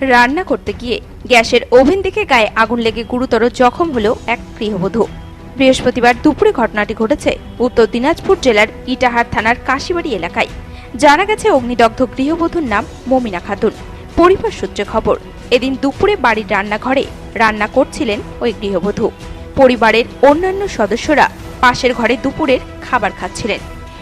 রান্না করতে গিয়ে গ্যাসের ওভেন দেখে গায়ে আগুন লেগে গুরুতর জখম হলো এক গৃহবধূ। বৃহস্পতিবার দুপুরে ঘটনাটি ঘটেছে উত্তর দিনাজপুর জেলার ইটাহার থানার কাশিবাড়ি এলাকায়। জানা গেছে, অগ্নিদগ্ধ গৃহবধূর নাম মমিনা খাতুন। পরিবার সূত্রে খবর, এদিন দুপুরে বাড়ির রান্নাঘরে রান্না করছিলেন ওই গৃহবধূ। পরিবারের অন্যান্য সদস্যরা পাশের ঘরে দুপুরের খাবার খাচ্ছিলেন।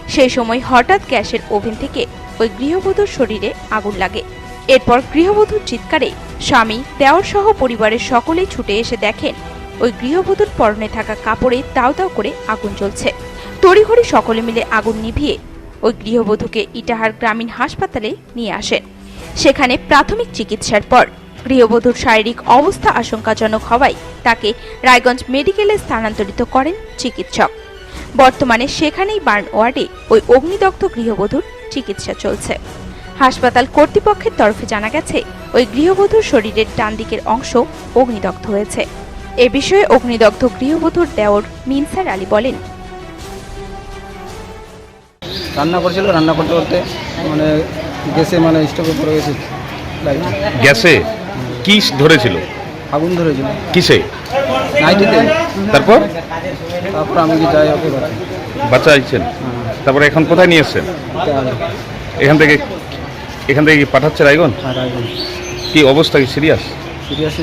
সেই সময় হঠাৎ গ্যাসের ওভেন থেকে ওই গৃহবধূর শরীরে আগুন লাগে। এরপর গৃহবধূর চিৎকারে স্বামী, দেওর সহ পরিবারের সকলেই ছুটে এসে দেখেন, ওই গৃহবধূর পরনে থাকা কাপড়ে দাও দাও করে আগুন জ্বলছে। তড়িঘড়ি সকলে মিলে আগুন নিভিয়ে ওই গৃহবধূকে ইটাহার গ্রামীণ হাসপাতালে নিয়ে আসেন। সেখানে প্রাথমিক চিকিৎসার পর গৃহবধূর শারীরিক অবস্থা আশঙ্কাজনক হওয়ায় তাকে রায়গঞ্জ মেডিকেলে স্থানান্তরিত করেন চিকিৎসক। বর্তমানে সেখানেই বার্ন ওয়ার্ডে ওই অগ্নিদগ্ধ গৃহবধূর চিকিৎসা চলছে। হাসপাতাল কর্তৃপক্ষের তরফে জানা গেছে ওই গৃহবধূর শরীরের ডান দিকের অংশ অগ্নিদগ্ধ হয়েছে। এ বিষয়ে অগ্নিদগ্ধ গৃহবধূর দেওর মিনসার আলী বলেন। রান্না করছিল রান্না করতে করতে মানে গ্যাসে মানে স্টোভে পড়ে গেছে। গ্যাসে? কি ধরেছিল? আগুন ধরেছিল। কিসে? নাইটিতে। তারপর? তারপর আমি কি যাই ওকে বাঁচাইছেন। তারপরে এখন কোথায় নিয়ে এসছেন? এখান থেকে এখান থেকে কি পাঠাচ্ছে রায়গন আর আগুন কি অবস্থা কি সিরিয়াস? সিরিয়াস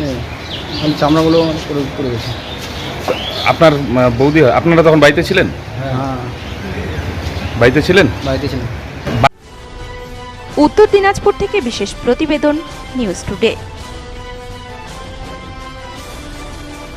আমি চামড়াগুলো মানে পড়ে পড়ে গেছে। আপনার আহ, বৌদি আপনারা তখন বাড়িতে ছিলেন? হ্যাঁ। বাড়িতে ছিলেন? বাড়িতে ছিলেন উত্তর দিনাজপুর থেকে বিশেষ প্রতিবেদন নিউজ টুডে।